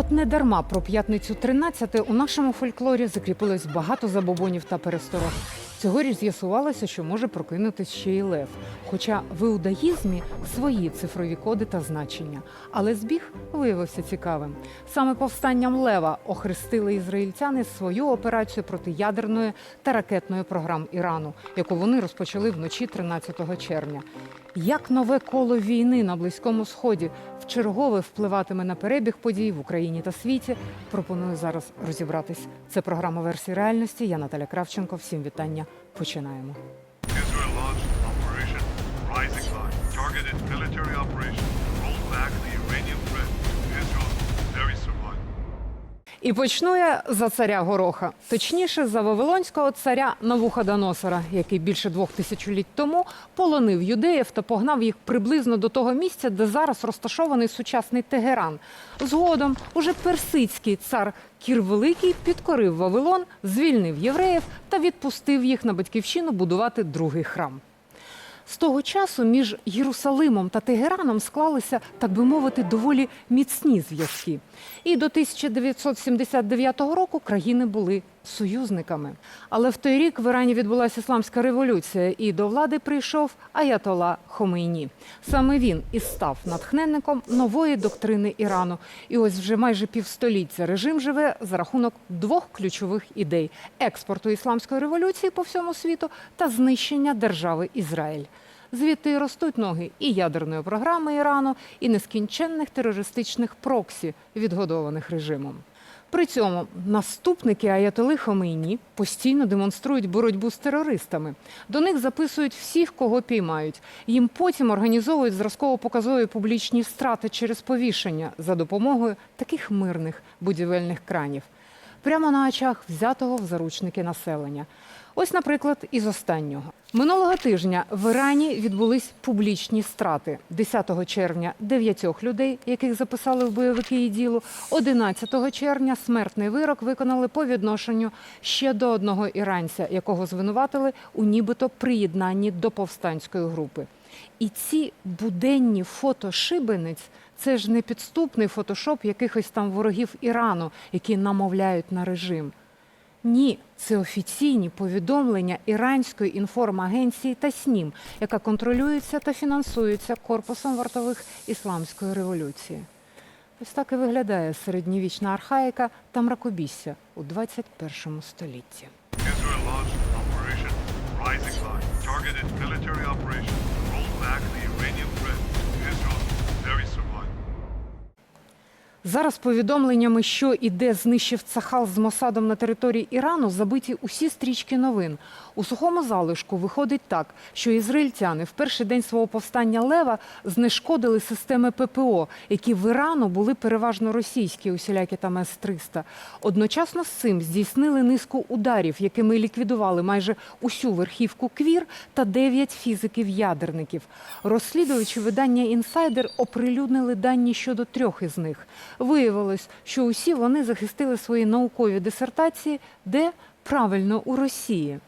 От не дарма про п'ятницю 13 у нашому фольклорі закріпилось багато забобонів та пересторог. Цьогоріч з'ясувалося, що може прокинутись ще й лев. Хоча в іудаїзмі свої цифрові коди та значення. Але збіг виявився цікавим. Саме повстанням лева охрестили ізраїльтяни свою операцію проти ядерної та ракетної програм Ірану, яку вони розпочали вночі 13 червня. Як нове коло війни на Близькому Сході вчергове впливатиме на перебіг подій в Україні та світі, пропоную зараз розібратись. Це програма версії реальності. Я Наталя Кравченко. Всім вітання. Починаємо. Targeted military operation І почну я за царя Гороха, точніше за вавилонського царя Навуходоносора, який більше двох тисячоліть тому полонив юдеїв та погнав їх приблизно до того місця, де зараз розташований сучасний Тегеран. Згодом уже персидський цар Кір Великий підкорив Вавилон, звільнив євреїв та відпустив їх на батьківщину будувати другий храм. З того часу між Єрусалимом та Тегераном склалися, так би мовити, доволі міцні зв'язки. І до 1979 року країни були союзниками. Але в той рік в Ірані відбулася ісламська революція, і до влади прийшов Аятола Хомейні. Саме він і став натхненником нової доктрини Ірану. І ось вже майже півстоліття режим живе за рахунок двох ключових ідей: експорту ісламської революції по всьому світу та знищення держави Ізраїль. Звідти ростуть ноги і ядерної програми Ірану, і нескінченних терористичних проксі, відгодованих режимом. При цьому наступники Аятоли Хомейні постійно демонструють боротьбу з терористами. До них записують всіх, кого піймають. Їм потім організовують зразково-показові публічні страти через повішення за допомогою таких мирних будівельних кранів. Прямо на очах взятого в заручники населення. Ось, наприклад, із останнього. Минулого тижня в Ірані відбулись публічні страти. 10 червня дев'ятьох людей, яких записали в бойовики і ділу. 11 червня смертний вирок виконали по відношенню ще до одного іранця, якого звинуватили у нібито приєднанні до повстанської групи. І ці буденні фото шибениць це ж не підступний фотошоп якихось там ворогів Ірану, які намовляють на режим. Ні, це офіційні повідомлення іранської інформагенції та СНІМ, яка контролюється та фінансується корпусом вартових ісламської революції. Ось так і виглядає середньовічна архаїка та мракобісся у 21 столітті. Targeted military operation back the Iranian Зараз повідомленнями, що іде знищив Цахал з Мосадом на території Ірану, забиті усі стрічки новин. У сухому залишку виходить так, що ізраїльтяни в перший день свого повстання Лева знешкодили системи ППО, які в Ірану були переважно російські, усілякі там С-300. Одночасно з цим здійснили низку ударів, якими ліквідували майже усю верхівку квір та дев'ять фізиків-ядерників. Розслідувачі видання інсайдер оприлюднили дані щодо трьох із них. Виявилось, що усі вони захистили свої наукові дисертації, де правильно у Росії.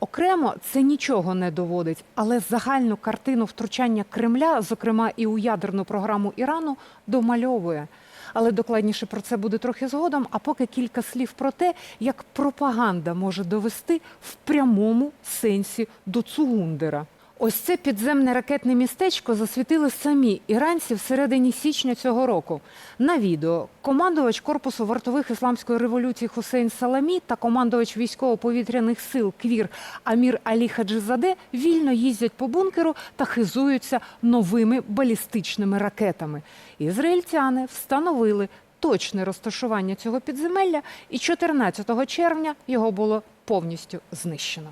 Окремо це нічого не доводить, але загальну картину втручання Кремля, зокрема і у ядерну програму Ірану, домальовує. Але докладніше про це буде трохи згодом. А поки кілька слів про те, як пропаганда може довести в прямому сенсі до Цугундера. Ось це підземне ракетне містечко засвітили самі іранці всередині січня цього року. На відео командувач корпусу вартових ісламської революції Хусейн Саламі та командувач військово-повітряних сил Квір Амір Алі Хаджизаде вільно їздять по бункеру та хизуються новими балістичними ракетами. Ізраїльтяни встановили точне розташування цього підземелля, і 14 червня його було повністю знищено.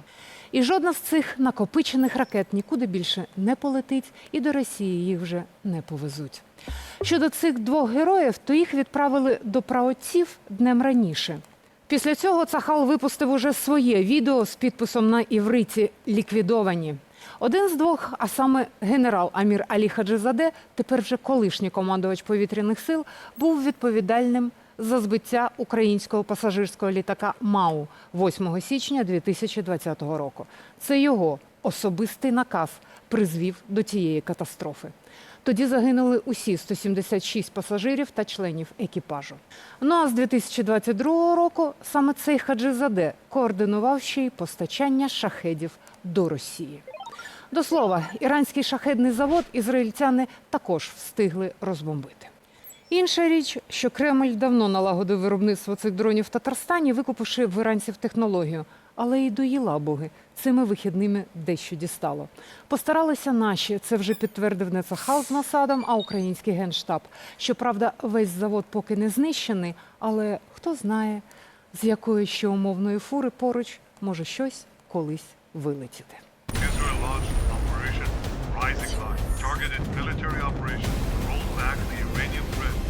І жодна з цих накопичених ракет нікуди більше не полетить, і до Росії їх вже не повезуть. Щодо цих двох героїв, то їх відправили до праотців днем раніше. Після цього Цахал випустив уже своє відео з підписом на івриті ліквідовані. Один з двох, а саме генерал Амір Алі Хаджизаде, тепер вже колишній командувач повітряних сил, був відповідальним за збиття українського пасажирського літака МАУ 8 січня 2020 року. Це його особистий наказ призвів до цієї катастрофи. Тоді загинули усі 176 пасажирів та членів екіпажу. Ну а з 2022 року саме цей Хаджизаде координував ще й постачання шахедів до Росії. До слова, іранський шахедний завод ізраїльтяни також встигли розбомбити. Інша річ, що Кремль давно налагодив виробництво цих дронів в Татарстані, викупивши в іранців технологію. Але і до Єлабуги цими вихідними дещо дістало. Постаралися наші, це вже підтвердив не Цахал з Масадом, а український генштаб. Щоправда, весь завод поки не знищений, але хто знає, з якої ще умовної фури поруч може щось колись вилетіти. Targeted military operation to roll back the Iranian threat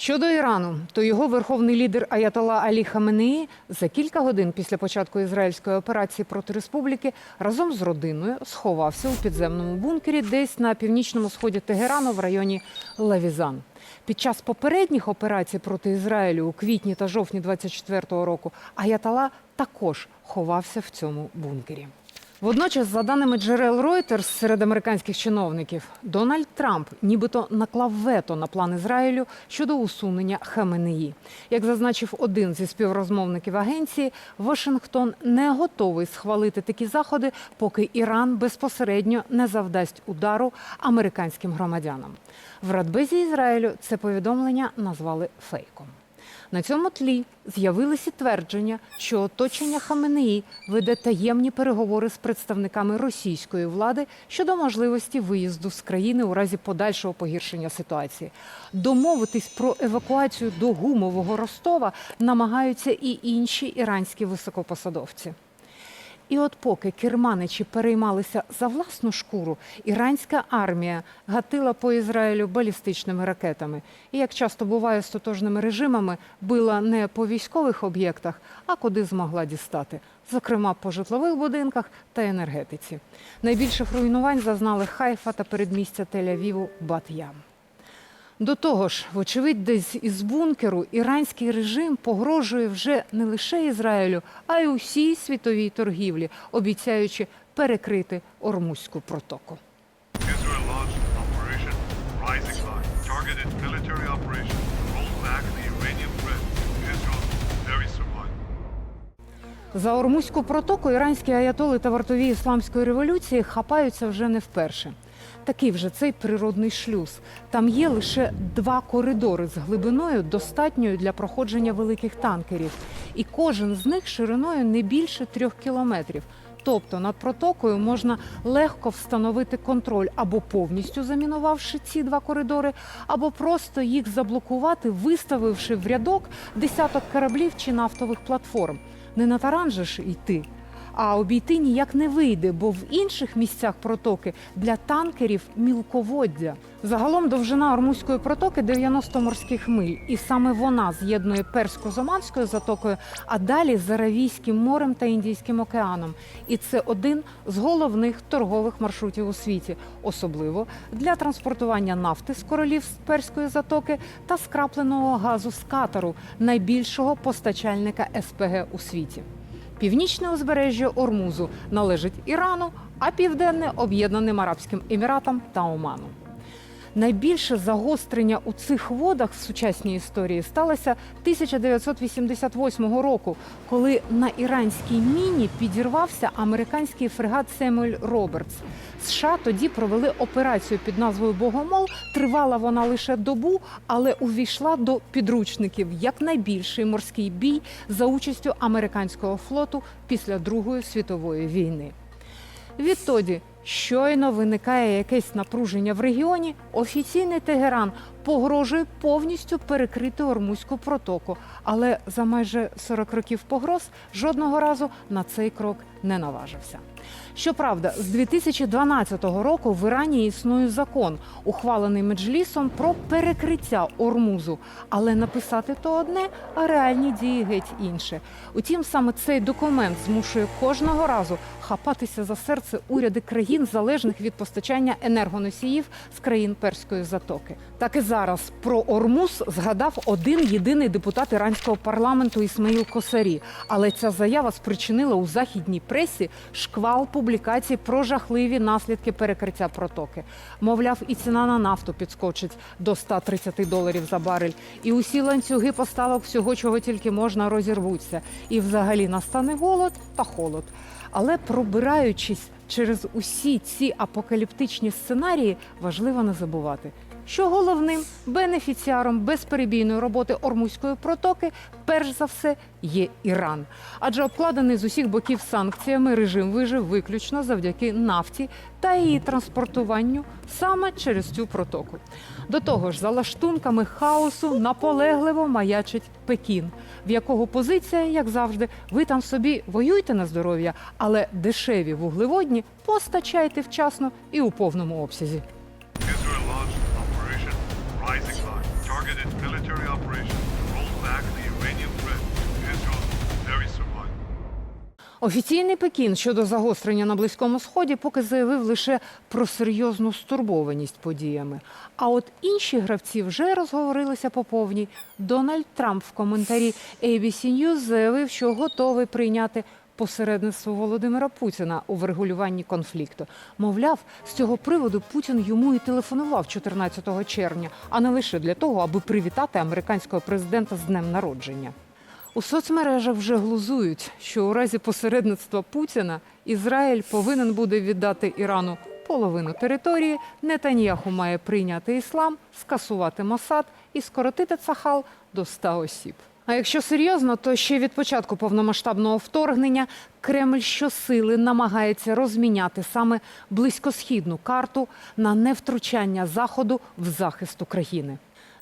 Щодо Ірану, то його верховний лідер Аятола Алі Хаменеї за кілька годин після початку ізраїльської операції проти республіки разом з родиною сховався у підземному бункері десь на північному сході Тегерану в районі Лавізан. Під час попередніх операцій проти Ізраїлю у квітні та жовтні 24-го року Аятола також ховався в цьому бункері. Водночас, за даними джерел Reuters серед американських чиновників, Дональд Трамп нібито наклав вето на план Ізраїлю щодо усунення Хаменеї. Як зазначив один зі співрозмовників агенції, Вашингтон не готовий схвалити такі заходи, поки Іран безпосередньо не завдасть удару американським громадянам. В Радбезі Ізраїлю це повідомлення назвали фейком. На цьому тлі з'явилися твердження, що оточення Хаменеї веде таємні переговори з представниками російської влади щодо можливості виїзду з країни у разі подальшого погіршення ситуації. Домовитись про евакуацію до гумового Ростова намагаються і інші іранські високопосадовці. І от поки керманичі переймалися за власну шкуру, іранська армія гатила по Ізраїлю балістичними ракетами. І як часто буває з тотожними режимами, била не по військових об'єктах, а куди змогла дістати, зокрема по житлових будинках та енергетиці. Найбільших руйнувань зазнали Хайфа та передмістя Тель-Авіву Бат-Ям. До того ж, вочевидь, десь із бункеру іранський режим погрожує вже не лише Ізраїлю, а й усій світовій торгівлі, обіцяючи перекрити Ормузьку протоку. За Ормузьку протоку іранські аятоли та вартові ісламської революції хапаються вже не вперше. Такий вже цей природний шлюз. Там є лише два коридори з глибиною, достатньою для проходження великих танкерів, і кожен з них шириною не більше трьох кілометрів. Тобто над протокою можна легко встановити контроль або повністю замінувавши ці два коридори, або просто їх заблокувати, виставивши в рядок десяток кораблів чи нафтових платформ. Не на таран же ж йти, а обійти ніяк не вийде, бо в інших місцях протоки для танкерів мілководдя. Загалом довжина Ормузької протоки 90 морських миль, і саме вона з'єднує Перську з Оманською затокою, а далі з Аравійським морем та Індійським океаном. І це один з головних торгових маршрутів у світі, особливо для транспортування нафти з королів Перської затоки та скрапленого газу з Катару, найбільшого постачальника СПГ у світі. Північне узбережжя Ормузу належить Ірану, а південне Об'єднаним Арабським Еміратам та Оману. Найбільше загострення у цих водах в сучасній історії сталося 1988 року, коли на іранській міні підірвався американський фрегат Семюель Робертс. США тоді провели операцію під назвою Богомол. Тривала вона лише добу, але увійшла до підручників як найбільший морський бій за участю американського флоту після Другої світової війни. Відтоді, щойно виникає якесь напруження в регіоні, офіційний Тегеран погрожує повністю перекрити Ормузьку протоку. Але за майже 40 років погроз жодного разу на цей крок не наважився. Щоправда, з 2012 року в Ірані існує закон, ухвалений меджлісом про перекриття Ормузу. Але написати то одне, а реальні дії геть інше. Утім, саме цей документ змушує кожного разу хапатися за серце уряди країн, залежних від постачання енергоносіїв з країн Перської затоки. Так і зараз. Зараз про Ормуз згадав один єдиний депутат іранського парламенту Ісмаїл Косарі. Але ця заява спричинила у західній пресі шквал публікацій про жахливі наслідки перекриття протоки. Мовляв, і ціна на нафту підскочить до 130 доларів за барель, і усі ланцюги поставок всього, чого тільки можна, розірвуться. І взагалі настане голод та холод. Але пробираючись через усі ці апокаліптичні сценарії, важливо не забувати, що головним бенефіціаром безперебійної роботи Ормузької протоки, перш за все, є Іран. Адже обкладений з усіх боків санкціями режим вижив виключно завдяки нафті та її транспортуванню саме через цю протоку. До того ж, за лаштунками хаосу наполегливо маячить Пекін, в якого позиція, як завжди, ви там собі воюйте на здоров'я, але дешеві вуглеводні постачайте вчасно і у повному обсязі. Targeted military operation to roll back the Iranian threat to Israel's very survival. Офіційний Пекін щодо загострення на близькому сході поки заявив лише про серйозну стурбованість подіями. А от інші гравці вже розговорилися по повній. Дональд Трамп в коментарі ABC News заявив, що готовий прийняти посередництво Володимира Путіна у врегулюванні конфлікту. Мовляв, з цього приводу Путін йому і телефонував 14 червня, а не лише для того, аби привітати американського президента з днем народження. У соцмережах вже глузують, що у разі посередництва Путіна Ізраїль повинен буде віддати Ірану половину території. Нетаньяху має прийняти іслам, скасувати Масад і скоротити Цахал до 100 осіб. А якщо серйозно, то ще від початку повномасштабного вторгнення Кремль щосили намагається розміняти саме близькосхідну карту на невтручання Заходу в захист України.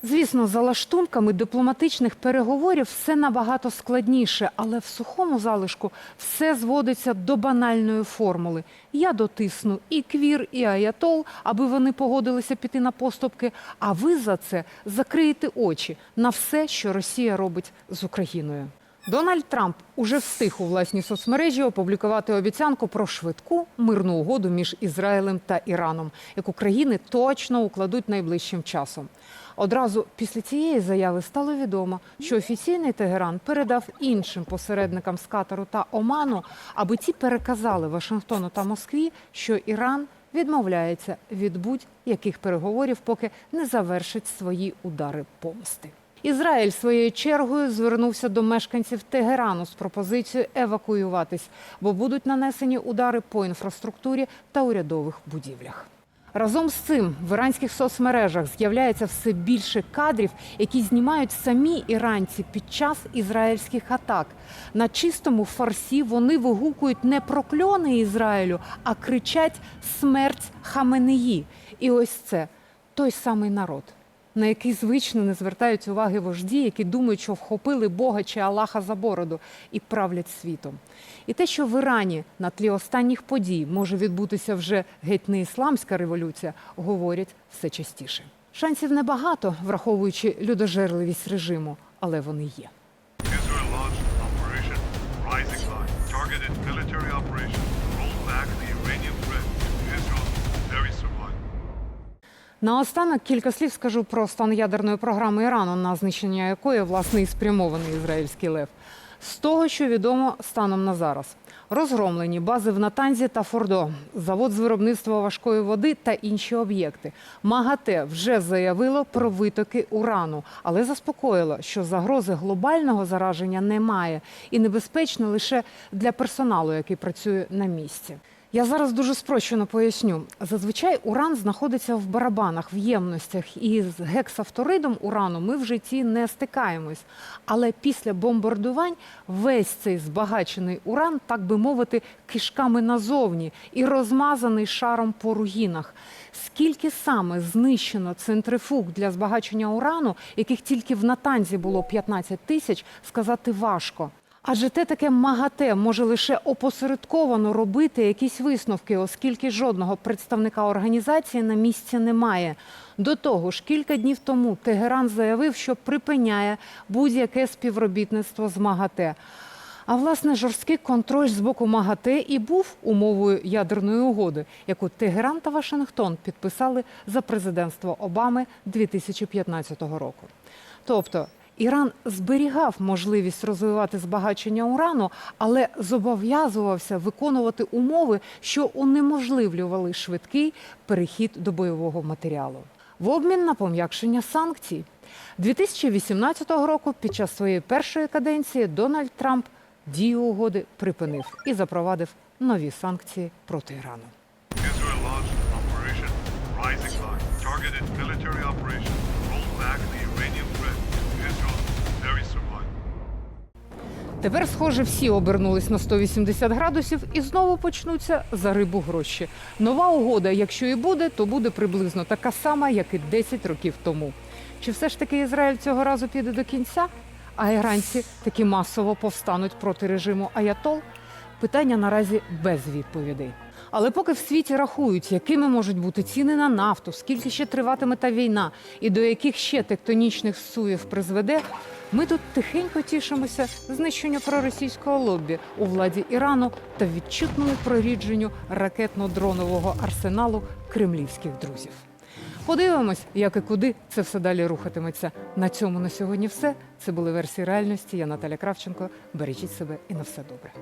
Звісно, за лаштунками дипломатичних переговорів все набагато складніше, але в сухому залишку все зводиться до банальної формули. Я дотисну і квір, і аятол, аби вони погодилися піти на поступки. А ви за це закриєте очі на все, що Росія робить з Україною. Дональд Трамп уже встиг у власній соцмережі опублікувати обіцянку про швидку мирну угоду між Ізраїлем та Іраном, яку країни точно укладуть найближчим часом. Одразу після цієї заяви стало відомо, що офіційний Тегеран передав іншим посередникам з Катару та Оману, аби ті переказали Вашингтону та Москві, що Іран відмовляється від будь-яких переговорів, поки не завершить свої удари помсти. Ізраїль своєю чергою звернувся до мешканців Тегерану з пропозицією евакуюватись, бо будуть нанесені удари по інфраструктурі та урядових будівлях. Разом з цим в іранських соцмережах з'являється все більше кадрів, які знімають самі іранці під час ізраїльських атак. На чистому фарсі вони вигукують не прокльони Ізраїлю, а кричать смерть Хаменеї. І ось це той самий народ, на який звично не звертають уваги вожді, які думають, що вхопили Бога чи Аллаха за бороду і правлять світом. І те, що в Ірані на тлі останніх подій може відбутися вже геть не ісламська революція, говорять все частіше. Шансів небагато, враховуючи людожерливість режиму, але вони є. Rising Lion, targeted military operation roll back the Iranian threat Наостанок кілька слів скажу про стан ядерної програми Ірану, на знищення якої власне і спрямований ізраїльський лев. З того, що відомо станом на зараз. Розгромлені бази в Натанзі та Фордо, завод з виробництва важкої води та інші об'єкти. МАГАТЕ вже заявило про витоки урану, але заспокоїло, що загрози глобального зараження немає і небезпечно лише для персоналу, який працює на місці. Я зараз дуже спрощено поясню. Зазвичай уран знаходиться в барабанах, в ємностях, і з гексафторидом урану ми в житті не стикаємось. Але після бомбардувань весь цей збагачений уран, так би мовити, кишками назовні і розмазаний шаром по руїнах. Скільки саме знищено центрифуг для збагачення урану, яких тільки в Натанзі було 15 тисяч, сказати важко. Адже те таке МАГАТЕ може лише опосередковано робити якісь висновки, оскільки жодного представника організації на місці немає. До того ж, кілька днів тому Тегеран заявив, що припиняє будь-яке співробітництво з МАГАТЕ. А власне жорсткий контроль з боку МАГАТЕ і був умовою ядерної угоди, яку Тегеран та Вашингтон підписали за президентства Обами 2015 року. Тобто Іран зберігав можливість розвивати збагачення урану, але зобов'язувався виконувати умови, що унеможливлювали швидкий перехід до бойового матеріалу. В обмін на пом'якшення санкцій. 2018 року, під час своєї першої каденції, Дональд Трамп дію угоди припинив і запровадив нові санкції проти Ірану. Тепер, схоже, всі обернулись на 180 градусів і знову почнуться за рибу гроші. Нова угода, якщо і буде, то буде приблизно така сама, як і 10 років тому. Чи все ж таки Ізраїль цього разу піде до кінця? А іранці таки масово повстануть проти режиму Аятол? Питання наразі без відповідей. Але поки в світі рахують, якими можуть бути ціни на нафту, скільки ще триватиме та війна, і до яких ще тектонічних суєв призведе, ми тут тихенько тішимося знищенню проросійського лобі у владі Ірану та відчутному прорідженню ракетно-дронового арсеналу кремлівських друзів. Подивимось, як і куди це все далі рухатиметься. На цьому на сьогодні все. Це були версії реальності. Я Наталя Кравченко. Бережіть себе і на все добре.